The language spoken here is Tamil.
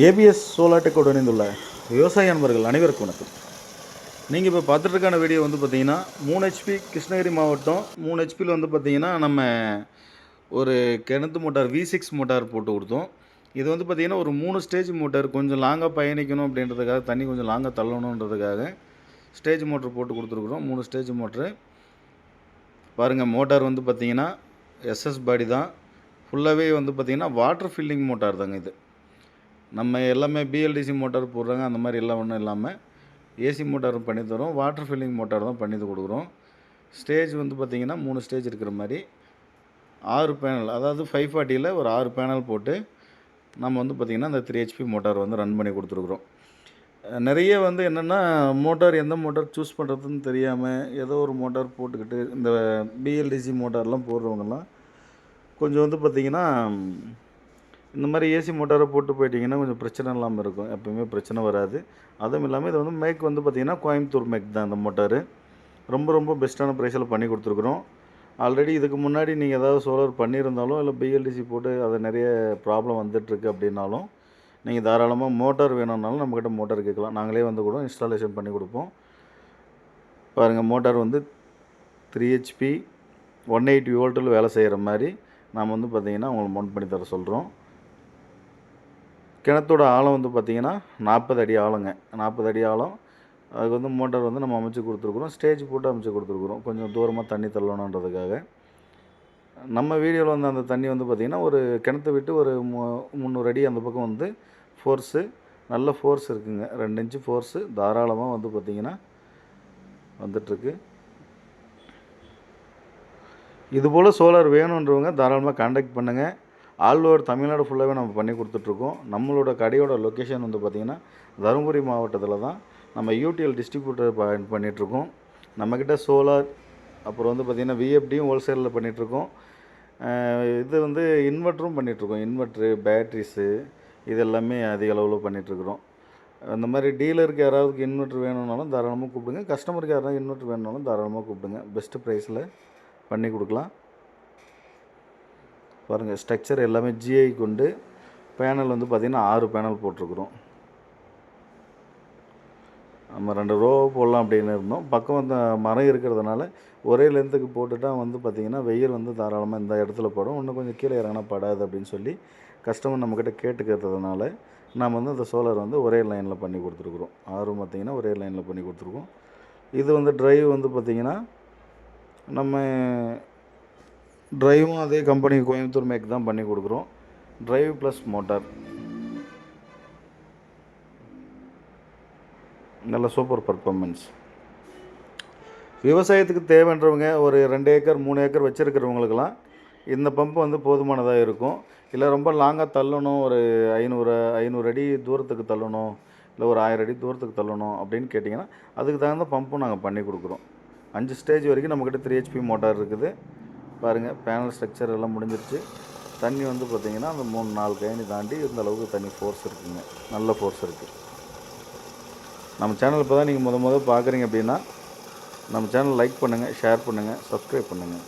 ஏபிஎஸ் சோலாட்டெக்கோடு உடனிந்துள்ள விவசாய நண்பர்கள் அனைவருக்கும் வணக்கம். நீங்கள் இப்போ பார்த்துட்டுக்கான வீடியோ வந்து பார்த்தீங்கன்னா மூணு ஹெச்பி கிருஷ்ணகிரி மாவட்டம் மூணு ஹெச்பியில் வந்து பார்த்தீங்கன்னா நம்ம ஒரு கிணத்து மோட்டார் வி சிக்ஸ் மோட்டார் போட்டு கொடுத்தோம். இது வந்து பார்த்திங்கன்னா ஒரு மூணு ஸ்டேஜ் மோட்டார் கொஞ்சம் லாங்காக பயணிக்கணும் அப்படின்றதுக்காக தண்ணி கொஞ்சம் லாங்காக தள்ளணுன்றதுக்காக ஸ்டேஜ் மோட்டர் போட்டு கொடுத்துருக்குறோம். மூணு ஸ்டேஜ் மோட்ரு பாருங்கள் மோட்டார் வந்து பார்த்தீங்கன்னா எஸ்எஸ் பாடி தான். ஃபுல்லாகவே வந்து பார்த்திங்கன்னா வாட்டர் ஃபில்லிங் மோட்டார் தாங்க இது. நம்ம எல்லாமே பிஎல்டிசி மோட்டார் போடுறாங்க அந்த மாதிரி எல்லாம் ஒன்றும் இல்லாமல் ஏசி மோட்டார் பண்ணி தரோம் வாட்டர் ஃபில்லிங் மோட்டார் தான் பண்ணி கொடுக்குறோம். ஸ்டேஜ் வந்து பார்த்திங்கன்னா மூணு ஸ்டேஜ் இருக்கிற மாதிரி. ஆறு பேனல் அதாவது ஃபைவ் ஃபார்ட்டியில் ஒரு ஆறு பேனல் போட்டு நம்ம வந்து பார்த்திங்கன்னா அந்த த்ரீ ஹெச்பி மோட்டார் வந்து ரன் பண்ணி கொடுத்துருக்குறோம். நிறைய வந்து என்னென்னா மோட்டார் எந்த மோட்டார் சூஸ் பண்ணுறதுன்னு தெரியாமல் ஏதோ ஒரு மோட்டார் போட்டுக்கிட்டு இந்த பிஎல்டிசி மோட்டார்லாம் போடுறவங்கலாம் கொஞ்சம் வந்து பார்த்திங்கன்னா இந்த மாதிரி ஏசி மோட்டாரை போட்டு போயிட்டீங்கன்னா கொஞ்சம் பிரச்சனை இல்லாமல் இருக்கும். எப்பவுமே பிரச்சனை வராது. அதுவும் இல்லாமல் இது வந்து மேக் வந்து பார்த்திங்கன்னா கோயம்புத்தூர் மேக் தான் இந்த மோட்டாரு. ரொம்ப ரொம்ப பெஸ்ட்டான ப்ரைஸில் பண்ணி கொடுத்துருக்குறோம். ஆல்ரெடி இதுக்கு முன்னாடி நீங்கள் ஏதாவது சோலார் பண்ணியிருந்தாலும் இல்லை பிஎல்டிசி போட்டு அது நிறைய ப்ராப்ளம் வந்துட்டுருக்கு அப்படின்னாலும் நீங்கள் தாராளமாக மோட்டார் வேணும்னாலும் நம்மக்கிட்ட மோட்டார் கேட்கலாம். நாங்களே வந்து கூட இன்ஸ்டாலேஷன் பண்ணி கொடுப்போம். பாருங்கள் மோட்டார் வந்து த்ரீ ஹெச்பி ஒன் எயிட்டி வோல்ட்டில் வேலை செய்கிற மாதிரி. நாம் வந்து பார்த்திங்கன்னா உங்களுக்கு மவுண்ட் பண்ணி தர சொல்கிறோம் கிணத்தோட ஆழம் வந்து பார்த்திங்கன்னா நாற்பது அடி ஆழங்க. நாற்பது அடி ஆழம். அதுக்கு வந்து மோட்டார் வந்து நம்ம அமைச்சு கொடுத்துருக்குறோம். ஸ்டேஜ் போட்டு அமைச்சு கொடுத்துருக்குறோம். கொஞ்சம் தூரமாக தண்ணி தள்ளணுன்றதுக்காக. நம்ம வீடியோவில் வந்து அந்த தண்ணி வந்து பார்த்திங்கன்னா ஒரு கிணத்தை விட்டு ஒரு மு- முந்நூறு அடி அந்த பக்கம் வந்து ஃபோர்ஸு நல்ல ஃபோர்ஸ் இருக்குங்க. ரெண்டு இன்ச்சு ஃபோர்ஸு தாராளமாக வந்து பார்த்திங்கன்னா வந்துட்டுருக்கு. இதுபோல் சோலார் வேணுன்றவங்க தாராளமாக காண்டாக்ட் பண்ணுங்கள் ஆல் ஓவர் தமிழ்நாடு ஃபுல்லாகவே நம்ம பண்ணி கொடுத்துட்ருக்கோம். நம்மளோட கடையோட லொக்கேஷன் வந்து பார்த்திங்கன்னா தருமபுரி மாவட்டத்தில் தான் நம்ம யூடிஎல் டிஸ்ட்ரிபியூட்டர் பண்ணிகிட்ருக்கோம் நம்மக்கிட்ட சோலார் அப்புறம் வந்து பார்த்திங்கன்னா விஎஃப்டியும் ஹோல்சேலில் பண்ணிகிட்ருக்கோம் இது வந்து இன்வெர்ட்டரும் பண்ணிகிட்ருக்கோம் இன்வெர்ட்ரு பேட்ரிஸு இது எல்லாமே அதிக அளவில் பண்ணிகிட்ருக்குறோம் அந்த மாதிரி டீலருக்கு யாராவது இன்வெர்ட்ரு வேணும்னாலும் தாராளமாக கூப்பிடுங்க. கஸ்டமருக்கு யாராவது இன்வெர்ட்ரு வேணும்னாலும் தாராளமாக கூப்பிடுங்க. பெஸ்ட்டு ப்ரைஸில் பண்ணி கொடுக்கலாம். பாருங்கள் ஸ்ட்ரக்சர் எல்லாமே ஜிஐ கொண்டு பேனல் வந்து பார்த்திங்கன்னா ஆறு பேனல் போட்டிருக்குறோம். நம்ம ரெண்டு ரோ போடலாம் அப்படின்னு இருந்தோம். பக்கம் வந்து மரம் இருக்கிறதுனால ஒரே லென்த்துக்கு போட்டுட்டா வந்து பார்த்திங்கன்னா வெயில் வந்து தாராளமாக இந்த இடத்துல படும். இன்னும் கொஞ்சம் கீழே இறங்கினா படாது அப்படின்னு சொல்லி கஸ்டமர் நம்மக்கிட்ட கேட்டுக்கிறதுனால நம்ம வந்து அந்த சோலார் வந்து ஒரே லைனில் பண்ணி கொடுத்துருக்குறோம். ஆறும் பார்த்திங்கன்னா ஒரே லைனில் பண்ணி கொடுத்துருக்கோம். இது வந்து ட்ரைவ் வந்து பார்த்திங்கன்னா நம்ம ட்ரைவும் அதே கம்பெனி கோயம்புத்தூர் மேக் தான் பண்ணி கொடுக்குறோம். ட்ரைவ் ப்ளஸ் மோட்டார் நல்ல சூப்பர் பர்ஃபார்மன்ஸ் விவசாயத்துக்கு தேவைன்றவங்க ஒரு ரெண்டு ஏக்கர் மூணு ஏக்கர் வச்சுருக்கிறவங்களுக்கெல்லாம் இந்த பம்பு வந்து போதுமானதாக இருக்கும். இல்லை ரொம்ப லாங்காக தள்ளணும் ஒரு ஐநூறு ஐநூறு அடி தூரத்துக்கு தள்ளணும் இல்லை ஒரு ஆயிரம் அடி தூரத்துக்கு தள்ளணும் அப்படின்னு கேட்டிங்கன்னா அதுக்கு தகுந்த பம்பும் நாங்கள் பண்ணி கொடுக்குறோம். அஞ்சு ஸ்டேஜ் வரைக்கும் நம்மக்கிட்ட த்ரீ ஹெச்பி மோட்டார் இருக்குது. பாருங்கள் பேனல் ஸ்ட்ரக்சர் எல்லாம் முடிஞ்சிருச்சு. தண்ணி வந்து பார்த்திங்கன்னா அந்த மூணு நாலு கயனி தாண்டி இந்த அளவுக்கு தண்ணி ஃபோர்ஸ் இருக்குங்க. நல்ல ஃபோர்ஸ் இருக்குது நம்ம சேனல் இப்போ தான் நீங்கள் முத முத பார்க்குறீங்க அப்படின்னா நம்ம சேனல் லைக் பண்ணுங்கள் ஷேர் பண்ணுங்கள் சப்ஸ்கிரைப் பண்ணுங்கள்